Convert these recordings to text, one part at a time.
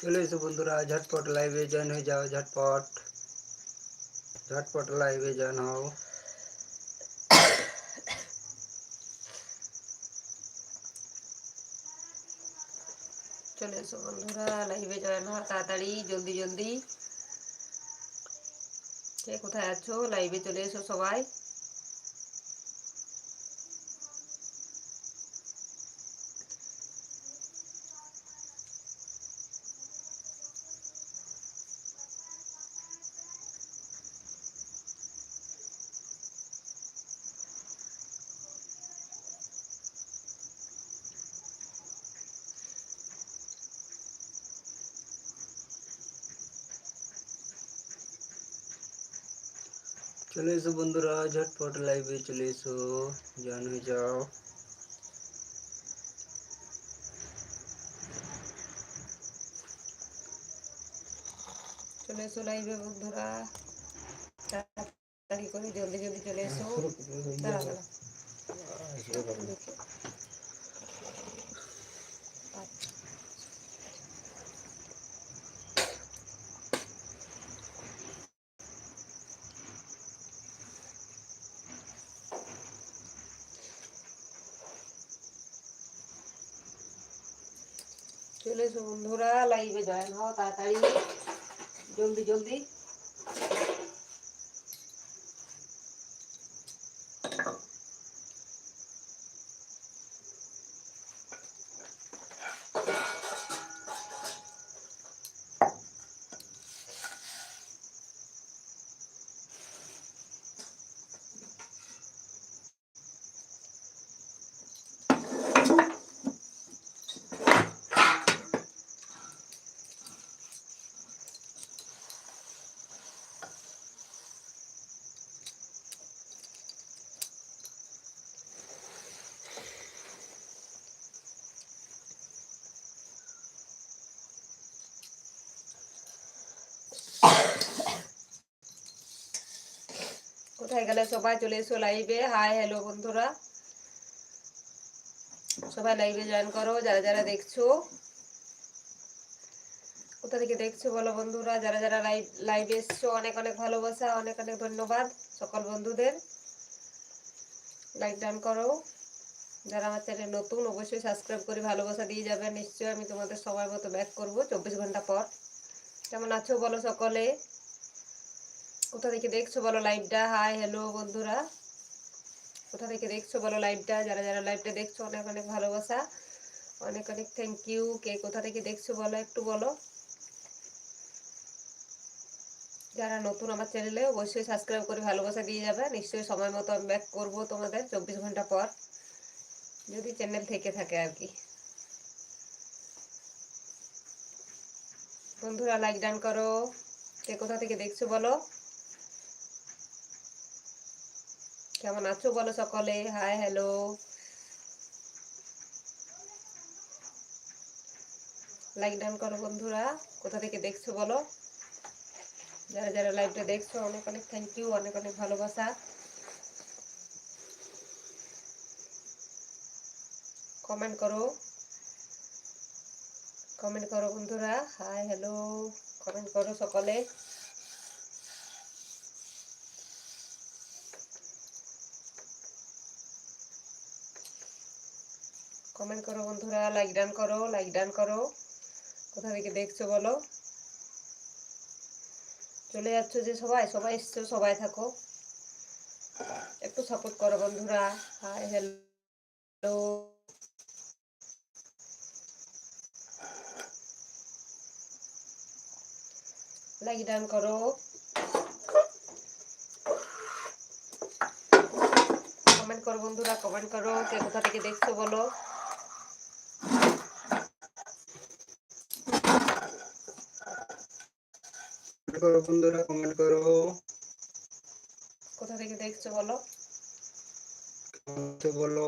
চলে এসো বন্ধুরা ঝটপট লাইভে জয়েন হয়ে যাও ঝটপট ঝটপট লাইভে জয়েন হও চলে এসো বন্ধুরা লাইভে জয়েন হওয়া তাড়াতাড়ি জলদি জলদি কে কোথায় আছো লাইভে চলে এসো সবাই চলে এসো বন্ধুরা ঝটপট লাইভে চলে এসো জয়েন হয়ে যাও চলে এসো লাইভে বন্ধুরা তাড়াতাড়ি করে জলদি জলদি চলে এসো চলে এসো বন্ধুরা লাইভে জয়েন হও তাড়াতাড়ি। জলদি জলদি। কোথায় গেলে সবাই চলে এসো লাইভে হাই হ্যালো বন্ধুরা। সবাই লাইভে জয়েন করো, যারা যারা দেখছ। কোথা থেকে দেখছ বলো বন্ধুরা? যারা যারা লাইভ লাইভে এসছো, অনেক অনেক ভালোবাসা, অনেক অনেক ধন্যবাদ সকল বন্ধুদের। লাইক ডান করো। যারা আমার চ্যানেল নতুন, অবশ্যই সাবস্ক্রাইব করে ভালোবাসা দিয়ে যাবে। নিশ্চয়ই আমি তোমাদের সময় মতো ব্যাক করব। চব্বিশ ঘণ্টা পর। কেমন আছো বলো সকলে? কোথা থেকে দেখছ বলো লাইভটা হাই হ্যালো বন্ধুরা। কোথা থেকে দেখছ বলো লাইভটা যারা যারা লাইভটা দেখছ, অনেক অনেক ভালোবাসা। অনেক অনেক থ্যাংক ইউ কে কোথা থেকে দেখছ বলো একটু বলো। যারা নতুন আমার চ্যানেলে অবশ্যই সাবস্ক্রাইব করে ভালোবাসা দিয়ে যাবে। নিশ্চয়ই সময় মতো আমি ব্যাক করব তোমাদের চব্বিশ ঘণ্টা পর। যদি চ্যানেল থেকে থাকে আর কি। বন্ধুরা লাইক ডান করো। কে কোথা থেকে দেখছ বলো? কেমন আছো বলো সকলে? হাই হ্যালো লাইক ডান করো বন্ধুরা, কোথা থেকে দেখছ বলো? যারা যারা লাইভটা দেখছ, অনেক অনেক থ্যাংক ইউ অনেক অনেক ভালোবাসা। কমেন্ট করো। কমেন্ট করো বন্ধুরা। হাই হ্যালো কমেন্ট করো সকলে। কমেন্ট করো বন্ধুরা লাইক ডান করো লাইক ডান করো। কোথা থেকে দেখছ বলো? চলে যাচ্ছ যে সবাই সবাই এসছো, সবাই থাকো। একটু সাপোর্ট করো বন্ধুরা। হাই হ্যালো লাইক ডান করো। কমেন্ট করো বন্ধুরা কমেন্ট করো কে কোথা থেকে দেখছ বলো। করো বন্ধুরা কমেন্ট করো। কোথা থেকে দেখছ বলো? কমেন্ট বলো।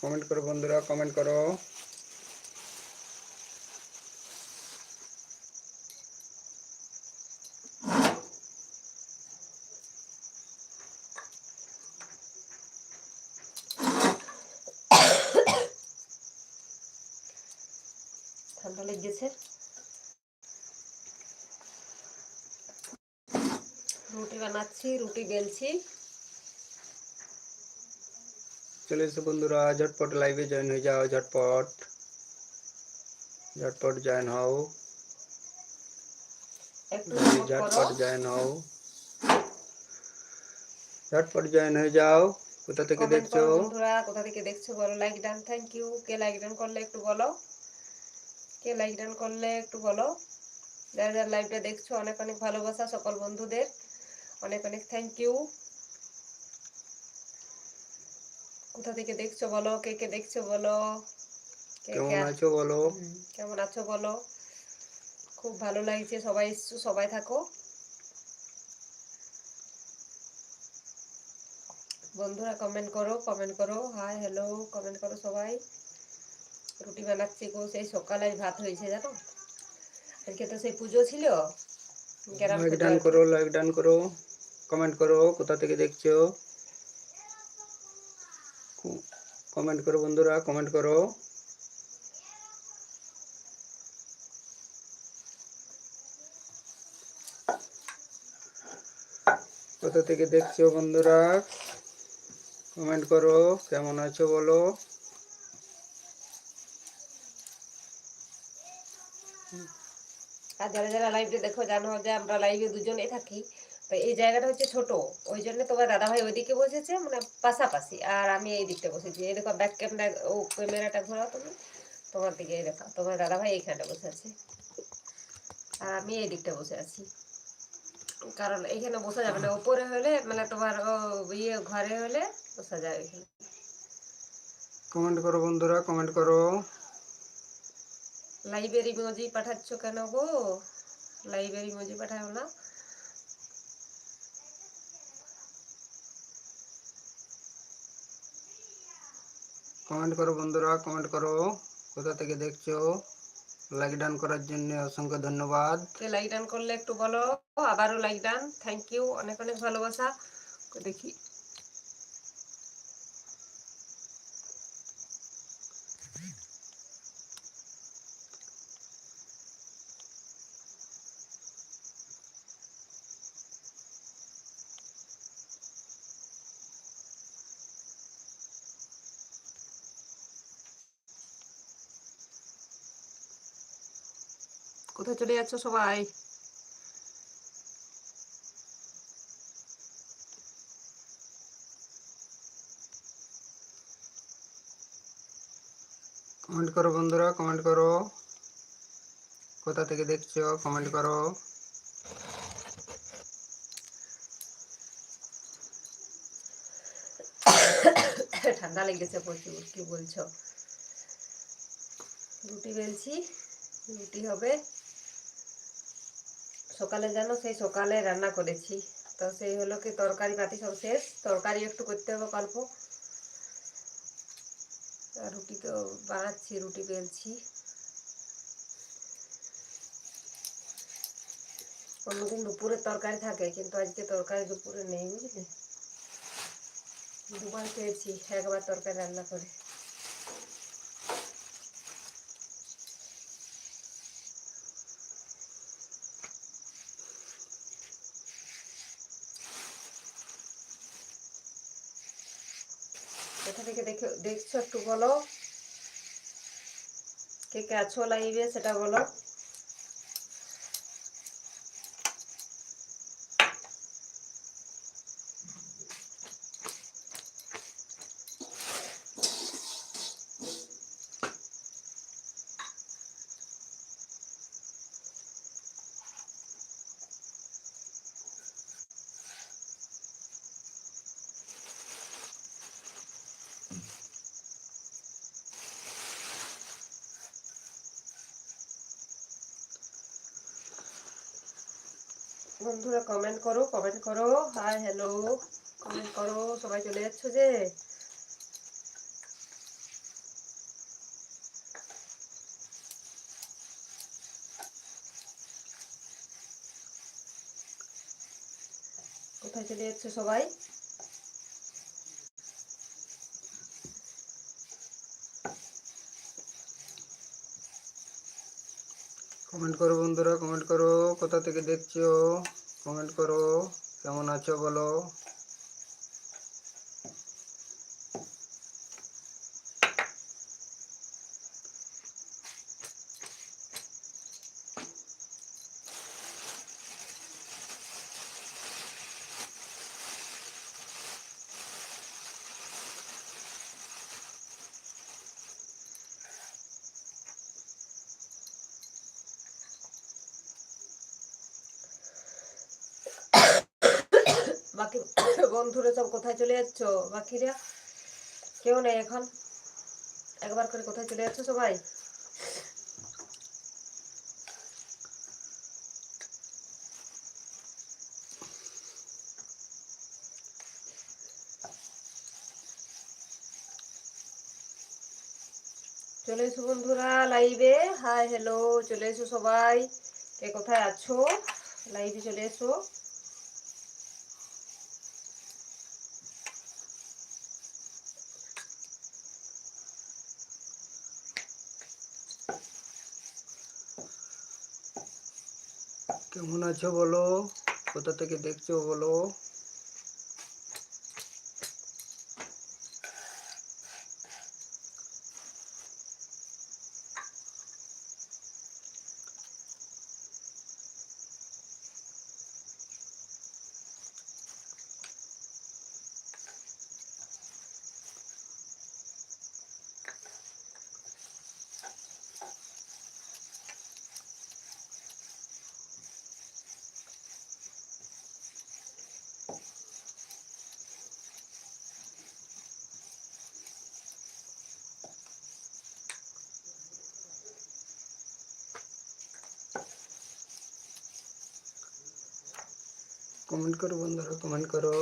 কমেন্ট করো বন্ধুরা কমেন্ট করো ঠান্ডা লেগেছে রুটি রুটি বেলছি। চলে এসো বন্ধুরা ঝটপট লাইভে জয়েন হয়ে যাও ঝটপট। ঝটপট জয়েন হও। ঝটপট জয়েন হও। ঝটপট জয়েন হয়ে যাও। কোথা থেকে দেখছ? বন্ধুরা কোথা থেকে দেখছ? বলো লাইক ডান থ্যাংক ইউ কে লাইক ডান করলে একটু বলো? কে লাইক ডান করলে একটু বলো? যারা যারা লাইভটা দেখছ অনেক অনেক ভালোবাসা সকল বন্ধুদের। অনেক অনেক থ্যাংক ইউ কোথা থেকে দেখছ বলো? কে কে দেখছ বলো? কেমন আছো বলো? কেমন আছো বলো? খুব ভালো লাগছে সবাই এসছো সবাই থাকো। বন্ধুরা কমেন্ট করো কমেন্ট করো। হাই হ্যালো কমেন্ট করো সবাই। রুটি বানাচ্ছি গো সেই সকালে ভাত হয়েছে জানো? আজকে তো সেই পুজো ছিল। লাইক ডান করো লাইক ডান করো। কমেন্ট করো, কোথা থেকে দেখছ? কমেন্ট করো বন্ধুরা কমেন্ট করো। কোথা থেকে দেখছ বন্ধুরা? কমেন্ট করো, কেমন আছো বলো? আর যারা যারা লাইভে দেখো, জানো যে আমরা লাইভে দুজনেই থাকি। তো এই জায়গাটা হচ্ছে ছোট। ওই জন্য তোমার দাদা ভাই ওইদিকে বসেছে মানে পাশাপাশি। আর আমি এই দিকটা বসেছি। এই দেখো ব্যাক ক্যামেরা ও ক্যামেরাটা ঘোরাও তুমি। তোমার দিকে এই দেখো তোমার দাদা ভাই এইখানটা বসে আছে। আর আমি এই দিকটা বসে আছি। কারণ এখানে বসা যাবে না। ওপরে হলে মানে তোমার ইয়ে ঘরে হলে বসা যাবে এখানে কমেন্ট করো বন্ধুরা কমেন্ট করো। লাইব্রেরি মজি পাঠাচ্ছ কেন গো? লাইব্রেরি মজি পাঠাও না। কমেন্ট করো বন্ধুরা, কমেন্ট করো। কোথা থেকে দেখছ? লাইক ডান করার জন্য অসংখ্য ধন্যবাদ। লাইক ডান করলে একটু বলো, আবারও লাইক ডান থ্যাংক ইউ অনেক অনেক ভালোবাসা। দেখি। কোথায় চলে যাচ্ছ সবাই? কমেন্ট করো বন্ধুরা কমেন্ট করো। কোথা থেকে দেখছ? কমেন্ট করো। ঠান্ডা লেগেছে প্রচুর কি বলছো? রুটি বেলছি রুটি হবে। সকালে জানো, সেই সকালে রান্না করেছি। তো সেই হলো কি তরকারি পাতি সব শেষ। তরকারি একটু করতে হবে অল্প। রুটি তো বানাচ্ছি, রুটি বেলছি। অন্যদিন দুপুরে তরকারি থাকে, কিন্তু আজকে তরকারি দুপুরে নেই, বুঝলে? দুবার খেয়েছি, একবার তরকারি রান্না করে কোথা থেকে দেখে দেখছ একটু বলো। কে কে আছো লাইভে সেটা বলো। বন্ধুরা কমেন্ট করো কমেন্ট করো। হাই হ্যালো কমেন্ট করো, সবাই চলে যাচ্ছ যে। কোথায় চলে যাচ্ছে সবাই? কমেন্ট করো বন্ধুরা কমেন্ট করো কোথা থেকে দেখছ? কমেন্ট করো কেমন আছো বলো? বাকি বন্ধুরা সব কোথায় চলে যাচ্ছ? বাকিরা? কেউ নেই এখন? একবার করে কোথায় চলে যাচ্ছ সবাই? চলে এসো বন্ধুরা লাইভে। Hi, hello. চলে এসো সবাই। কে কোথায় আছো? লাইভে চলে এসো। কেমন আছো বলো? কোথা থেকে দেখছ বলো? কমেন্ট করো বন্ধুরা কমেন্ট করো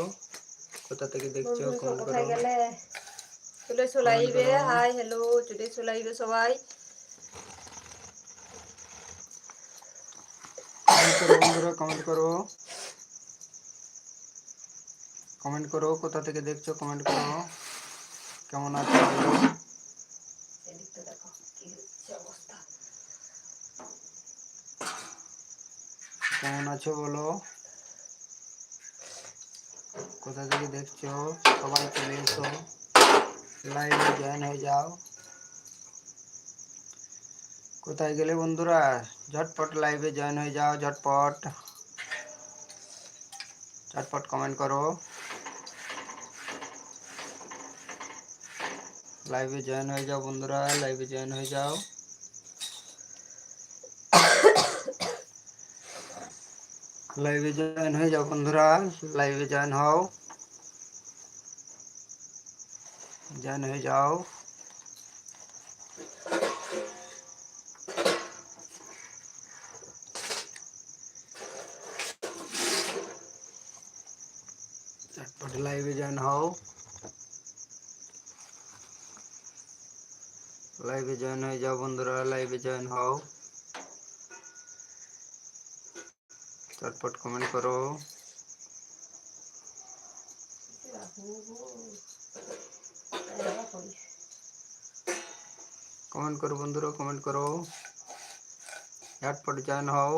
কোথা থেকে দেখছ বন্ধুরা সব কমেন্ট কোথায় করো গেলে চলে এসো লাইভে হাই হ্যালো চলে এসো লাইভে সবাই কমেন্ট করো বন্ধুরা কমেন্ট করো কমেন্ট করো কোথা থেকে দেখছ কমেন্ট করো কেমন আছো বলো এদিকটা দেখো কি হচ্ছে অবস্থা কেমন আছো বলো কোথা থেকে দেখছ? সবাই চলে এসো। লাইভে জয়েন হয়ে যাও। কোথায় গেলে বন্ধুরা? ঝটপট লাইভে জয়েন হয়ে যাও, ঝটপট। ঝটপট কমেন্ট করো। লাইভে জয়েন হয়ে যাও বন্ধুরা লাইভে জয়েন হয়ে যাও। লাইভে জয়েন হয়ে যাও বন্ধুরা লাইভে জয়েন হও জয়েন হয়ে যাও চটপট লাইভে জয়েন হও লাইভে জয়েন হয়ে যাও বন্ধুরা লাইভে জয়েন হও চটপট কমেন্ট করো। কমেন্ট করো বন্ধুরা কমেন্ট করো। ঝটপট জয়েন হও।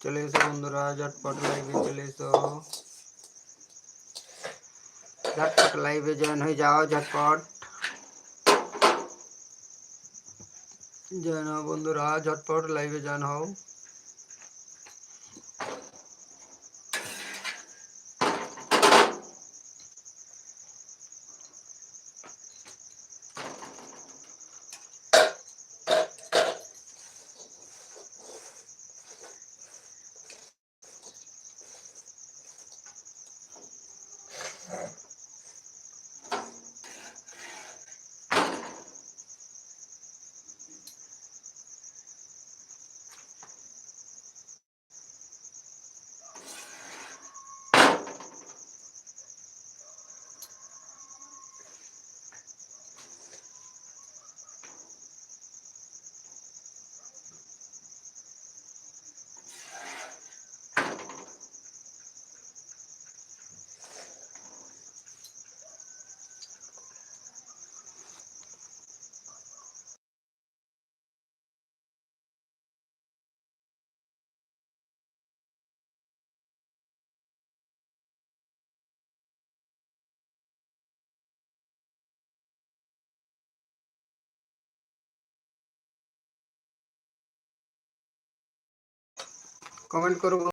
চলে এসো বন্ধুরা ঝটপট লাইভে চলে এসো। ঝটপট লাইভে জয়েন হয়ে যাও ঝটপট। জয়েন হও বন্ধুরা ঝটপট লাইভে জয়েন হও। কমেন্ট করো